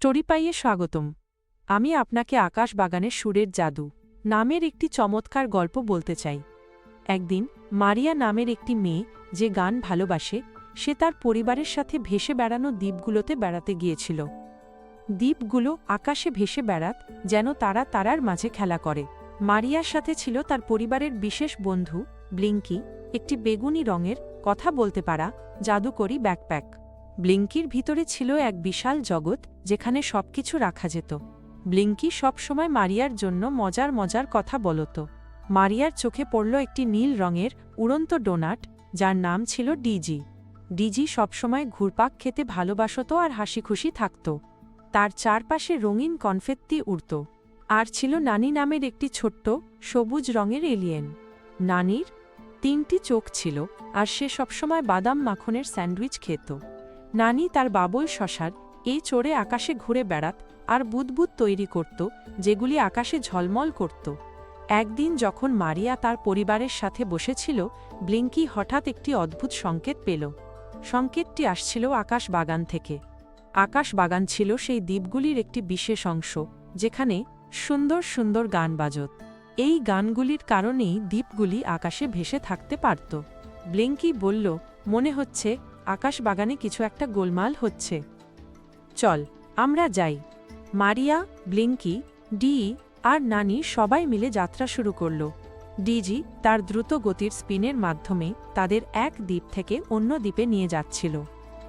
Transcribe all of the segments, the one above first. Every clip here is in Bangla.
স্টোরি পাইয়ে স্বাগতম। আমি আপনাকে আকাশ বাগানের সুরের জাদু নামের একটি চমৎকার গল্প বলতে চাই। একদিন মারিয়া নামের একটি মেয়ে যে গান ভালোবাসে, সে তার পরিবারের সাথে ভেসে বেড়ানো দ্বীপগুলোতে বেড়াতে গিয়েছিল। দ্বীপগুলো আকাশে ভেসে বেড়াত যেন তারা তারার মাঝে খেলা করে। মারিয়ার সাথে ছিল তার পরিবারের বিশেষ বন্ধু ব্লিঙ্কি একটি বেগুনি রঙের, কথা বলতে পারা, জাদুকরি ব্যাকপ্যাক। ব্লিঙ্কির ভিতরে ছিল এক বিশাল জগৎ, যেখানে সবকিছু রাখা যেত। ব্লিঙ্কি সবসময় মারিয়ার জন্য মজার মজার কথা বলত। মারিয়ার চোখে পড়ল একটি নীল রঙের উড়ন্ত ডোনাট, যার নাম ছিল ডিজি। ডিজি সবসময় ঘুরপাক খেতে ভালোবাসত আর হাসি খুশি থাকত। তার চারপাশে রঙিন কনফেত্তি উড়ত। আর ছিল নানি নামের একটি ছোট্ট, সবুজ রঙের এলিয়েন। নানির তিনটি চোখ ছিল, আর সে সবসময় বাদাম মাখনের স্যান্ডউইচ খেত। নানি তার বাবুই শশার এই চড়ে আকাশে ঘুরে বেড়াত আর বুদবুদ তৈরি করত, যেগুলি আকাশে ঝলমল করত। একদিন যখন মারিয়া তার পরিবারের সাথে বসেছিল, ব্লিঙ্কি হঠাৎ একটি অদ্ভুত সংকেত পেল। সংকেতটি আসছিল আকাশ বাগান থেকে। আকাশ বাগান ছিল সেই দ্বীপগুলির একটি বিশেষ অংশ, যেখানে সুন্দর সুন্দর গান বাজত। এই গানগুলির কারণেই দ্বীপগুলি আকাশে ভেসে থাকতে পারত। ব্লিঙ্কি বলল, মনে হচ্ছে আকাশ বাগানে কিছু একটা গোলমাল হচ্ছে। চল, আমরা যাই। মারিয়া ব্লিঙ্কি ডি আর নানি সবাই মিলে যাত্রা শুরু করল। ডিজি তার দ্রুত গতির স্পিনের মাধ্যমে তাদের এক দ্বীপ থেকে অন্য দ্বীপে নিয়ে যাচ্ছিল।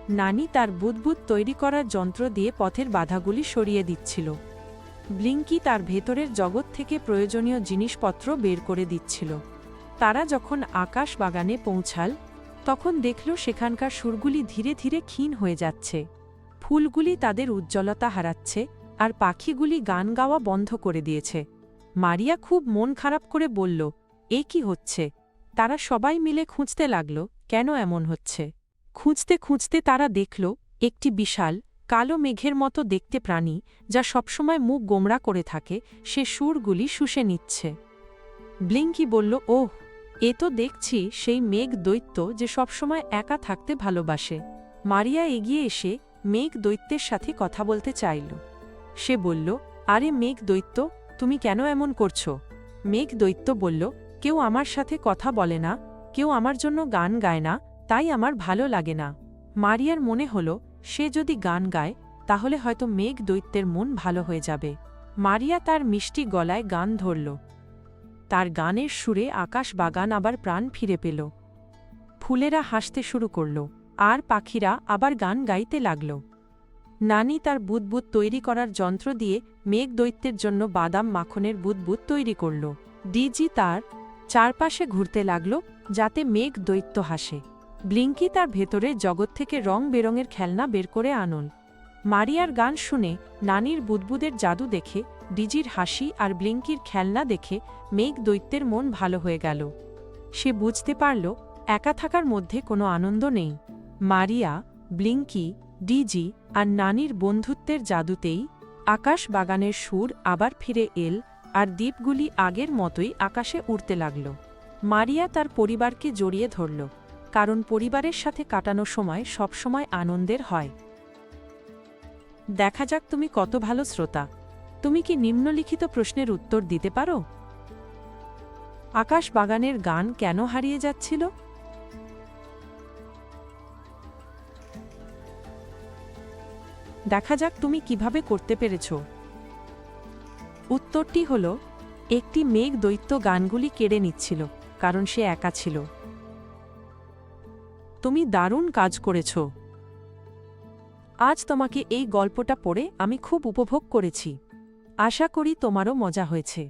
নানি তার বুদবুদ তৈরি করার যন্ত্র দিয়ে পথের বাধাগুলি সরিয়ে দিচ্ছিল। ব্লিঙ্কি তার ভেতরের জগৎ থেকে প্রয়োজনীয় জিনিসপত্র বের করে দিচ্ছিল। তারা যখন আকাশ বাগানে পৌঁছাল তখন দেখল সেখানকার সুরগুলি ধীরে ধীরে ক্ষীণ হয়ে যাচ্ছে। ফুলগুলি তাদের উজ্জ্বলতা হারাচ্ছে আর পাখিগুলি গান গাওয়া বন্ধ করে দিয়েছে। মারিয়া খুব মন খারাপ করে বলল, এ কি হচ্ছে? তারা সবাই মিলে খুঁজতে লাগল, কেন এমন হচ্ছে? খুঁজতে খুঁজতে তারা দেখল, একটি বিশাল, কালো মেঘের মতো দেখতে প্রাণী, যা সবসময় মুখ গোমড়া করে থাকে, সে সুরগুলি শুষে নিচ্ছে। ব্লিঙ্কি বলল, ওহ এ তো দেখছি সেই মেঘ দৈত্য যে সবসময় একা থাকতে ভালোবাসে। মারিয়া এগিয়ে এসে মেঘ দৈত্যের সাথে কথা বলতে চাইল। সে বলল, আরে মেঘ দৈত্য, তুমি কেন এমন করছ? মেঘ দৈত্য বলল, কেউ আমার সাথে কথা বলে না, কেউ আমার জন্য গান গায় না, তাই আমার ভালো লাগে না। মারিয়ার মনে হল, সে যদি গান গায়, তাহলে হয়তো মেঘ দৈত্যের মন ভালো হয়ে যাবে। মারিয়া তার মিষ্টি গলায় গান ধরল। তার গানের সুরে আকাশ বাগান আবার প্রাণ ফিরে পেল। ফুলেরা হাসতে শুরু করল, আর পাখিরা আবার গান গাইতে লাগল। নানি তার বুদবুদ তৈরি করার যন্ত্র দিয়ে মেঘ দৈত্যের জন্য বাদাম মাখনের বুদবুদ তৈরি করল। ডিজি তার চারপাশে ঘুরতে লাগল, যাতে মেঘ দৈত্য হাসে। ব্লিঙ্কি তার ভেতরে জগৎ থেকে রং বেরঙের খেলনা বের করে আনল মারিয়ার গান শুনে নানির বুদবুদের জাদু দেখে, ডিজির হাসি আর ব্লিঙ্কির খেলনা দেখে মেঘ দৈত্যের মন ভালো হয়ে গেল। সে বুঝতে পারল, একা থাকার মধ্যে কোনো আনন্দ নেই। মারিয়া, ব্লিঙ্কি, ডিজি আর নানির বন্ধুত্বের জাদুতেই আকাশ বাগানের সুর আবার ফিরে এল আর দ্বীপগুলি আগের মতোই আকাশে উড়তে লাগল। মারিয়া তার পরিবারকে জড়িয়ে ধরল, কারণ পরিবারের সাথে কাটানো সময় সবসময় আনন্দের হয়। দেখা যাক তুমি কত ভালো শ্রোতা। তুমি কি নিম্নলিখিত প্রশ্নের উত্তর দিতে পারো? আকাশ বাগানের গান কেন হারিয়ে যাচ্ছিল? দেখা যাক তুমি কীভাবে করতে পেরেছ। উত্তরটি হল, একটি মেঘ দৈত্য গানগুলি কেড়ে নিচ্ছিল, কারণ সে একা ছিল। তুমি দারুণ কাজ করেছ। আজ তোমাকে এই গল্পটা পড়ে আমি খুব উপভোগ করেছি। আশা করি তোমারও মজা হয়েছে।